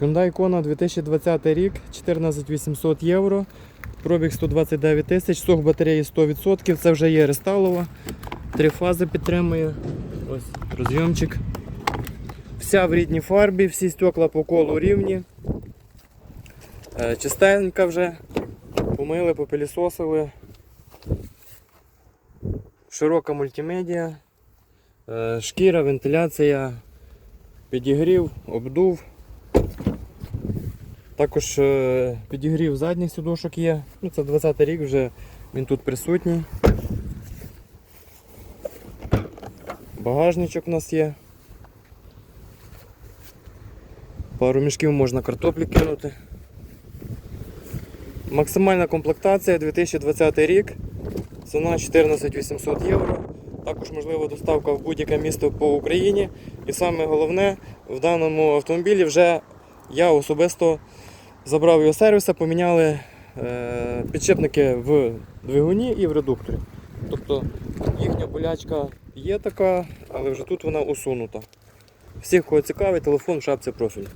Hyundai Kona 2020 рік, 14800 євро, пробіг 129 тисяч, сок батареї 100%, це вже є ресталова. Три фази підтримує. Ось розйомчик. Вся в рідній фарбі, всі стекла по колу рівні. Е, Чистенька вже. Помили, попилісосили. Широка мультимедіа. Е, Шкіра, вентиляція, підігрів, обдув. Також е, підігрів задніх сідушок є. Ну, це 20 рік вже він тут присутній. Багажничок у нас є. Пару мішків можна картоплі кинути. Максимальна комплектація 2020 рік. Ціна 14 800 євро. Також можлива доставка в будь-яке місто по Україні. І саме головне, в даному автомобілі вже я особисто забрав його сервіса, поміняли е, підшипники в двигуні і в редукторі. Тобто їхня болячка є така, але вже тут вона усунута. Всіх, кого цікавить, телефон в шапці профілю.